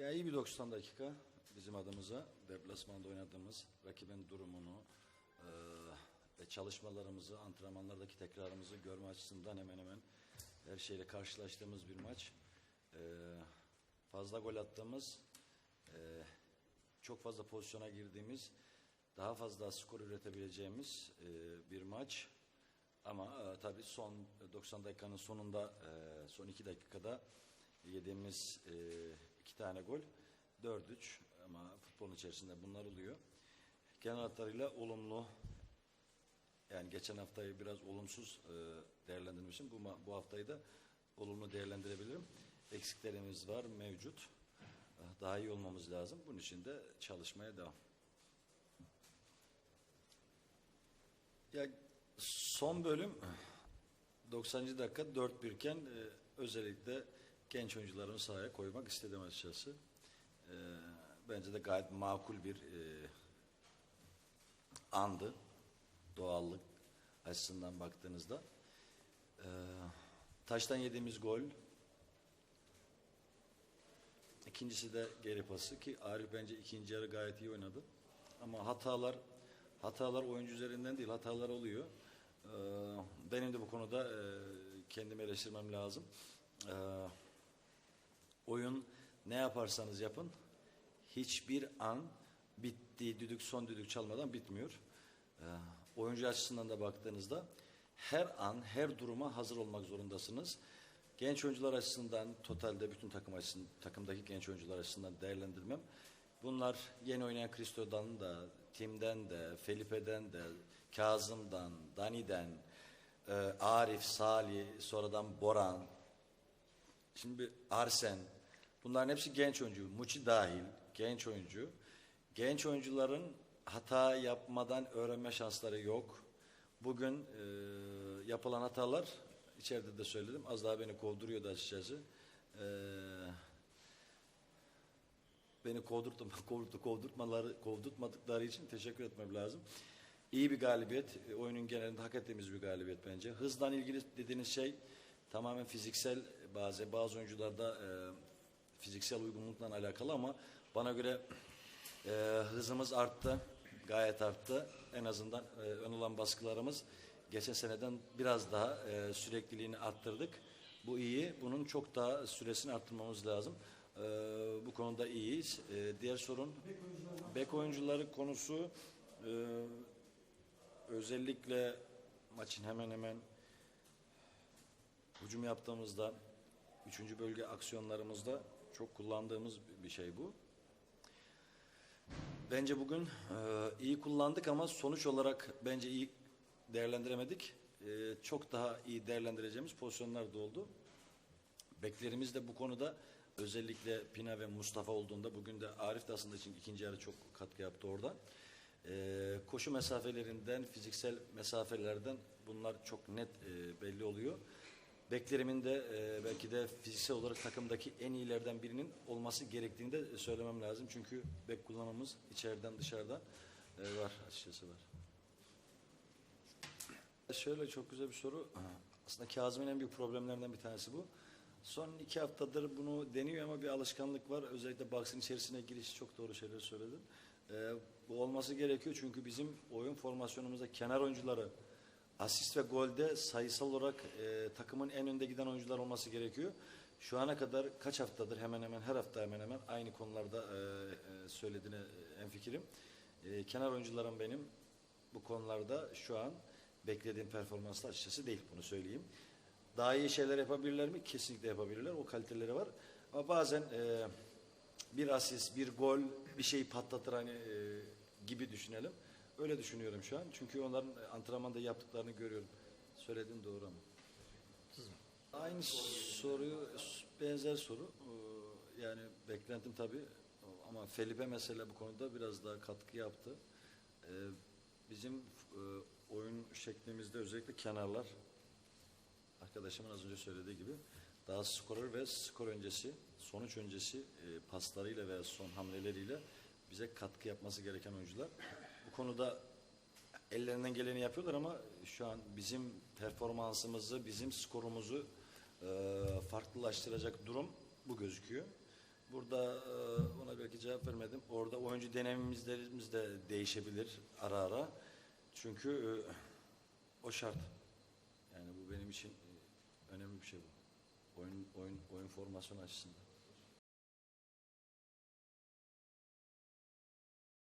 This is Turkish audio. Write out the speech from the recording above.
Ya iyi bir 90 dakika bizim adımıza deplasmanda oynadığımız rakibin durumunu eee, ve çalışmalarımızı, antrenmanlardaki tekrarımızı görme açısından hemen hemen her şeyle karşılaştığımız bir maç. Eee, fazla gol attığımız, eee, çok fazla pozisyona girdiğimiz, daha fazla skor üretebileceğimiz eee, bir maç. Ama e, tabii son 90 dakikanın sonunda, e, son 2 dakikada yediğimiz e, iki tane gol 4-3 ama futbolun içerisinde bunlar oluyor. Genel hatlarıyla olumlu yani geçen haftayı biraz olumsuz e, değerlendirmişim. Bu, bu haftayı da olumlu değerlendirebilirim. Eksiklerimiz var, mevcut. E, Daha iyi olmamız lazım. Bunun için de çalışmaya devam. Ya son bölüm 90. dakika 4-1 iken e, özellikle genç oyuncularımı sahaya koymak istedim açıkçası. E, bence de gayet makul bir e, andı. Doğallık açısından baktığınızda. E, taştan yediğimiz gol. İkincisi de geri pası ki Arif bence ikinci yarı gayet iyi oynadı. Ama hatalar hatalar oyuncu üzerinden değil hatalar oluyor. Ee, benim de bu konuda e, kendimi eleştirmem lazım. Ee, ne yaparsanız yapın hiçbir an bittiği düdük son düdük çalmadan bitmiyor. Ee, oyuncu açısından da baktığınızda her an her duruma hazır olmak zorundasınız. Genç oyuncular açısından totalde bütün takım açısından, takımdaki genç oyuncular açısından değerlendirmem. Bunlar yeni oynayan Cristo'dan da, Tim'den de, Felipe'den de, Kazım'dan, Dani'den, e, Arif, Salih, sonradan Boran, Şimdi Arsen, bunların hepsi genç oyuncu. Muçi dahil genç oyuncu. Genç oyuncuların hata yapmadan öğrenme şansları yok. Bugün e, yapılan hatalar, içeride de söyledim, az daha beni kovduruyordu açıkçası. E, beni kovdurtma, kovdurtma, kovdurtmaları, kovdurtmadıkları için teşekkür etmem lazım. İyi bir galibiyet, e, oyunun genelinde hak ettiğimiz bir galibiyet bence. Hızdan ilgili dediğiniz şey tamamen fiziksel, bazı bazı oyuncularda e, fiziksel uygunlukla alakalı ama bana göre e, hızımız arttı, gayet arttı. En azından e, ön olan baskılarımız geçen seneden biraz daha e, sürekliliğini arttırdık. Bu iyi, bunun çok daha süresini arttırmamız lazım. E, bu konuda iyiyiz. E, diğer sorun bek oyuncuları konusu e, özellikle maçın hemen hemen hücum yaptığımızda üçüncü bölge aksiyonlarımızda çok kullandığımız bir şey bu. Bence bugün e, iyi kullandık ama sonuç olarak bence iyi değerlendiremedik. E, çok daha iyi değerlendireceğimiz pozisyonlar da oldu. Beklerimiz de bu konuda özellikle Pina ve Mustafa olduğunda bugün de Arif de aslında için ikinci yarı çok katkı yaptı orada. E, koşu mesafelerinden, fiziksel mesafelerden bunlar çok net e, belli oluyor. Beklerimin de e, belki de fiziksel olarak takımdaki en iyilerden birinin olması gerektiğini de söylemem lazım. Çünkü bek kullanmamız içeriden dışarıdan e, var açıkçası var. Şöyle çok güzel bir soru. Aslında Kazım'ın en büyük problemlerinden bir tanesi bu. Son iki haftadır bunu deniyor ama bir alışkanlık var. Özellikle box'ın içerisine giriş çok doğru şeyler söyledin. Ee, bu olması gerekiyor çünkü bizim oyun formasyonumuzda kenar oyuncuları asist ve golde sayısal olarak e, takımın en önde giden oyuncular olması gerekiyor. Şu ana kadar kaç haftadır hemen hemen her hafta hemen hemen aynı konularda e, e, söylediğine en fikrim. E, kenar oyuncularım benim bu konularda şu an beklediğim performansla açıkçası değil bunu söyleyeyim. Daha iyi şeyler yapabilirler mi? Kesinlikle yapabilirler. O kaliteleri var. Ama bazen e, bir asist, bir gol, bir şeyi patlatır hani e, gibi düşünelim. Öyle düşünüyorum şu an. Çünkü onların antrenmanda yaptıklarını görüyorum. Söylediğin doğru ama. Aynı soruyu, benzer soru. Ee, Yani beklentim tabii. Ama Felipe mesela bu konuda biraz daha katkı yaptı. Ee, Bizim e, oyun şeklimizde özellikle kenarlar, arkadaşımın az önce söylediği gibi daha skorer ve skor öncesi, sonuç öncesi e, paslarıyla veya son hamleleriyle bize katkı yapması gereken oyuncular. Bu konuda ellerinden geleni yapıyorlar ama şu an bizim performansımızı, bizim skorumuzu e, farklılaştıracak durum bu gözüküyor. Burada e, ona belki cevap vermedim. Orada oyuncu deneyimimizlerimiz de değişebilir ara ara. Çünkü e, o şart. Yani bu benim için e, önemli bir şey bu. Oyun oyun oyun formasyonu açısından.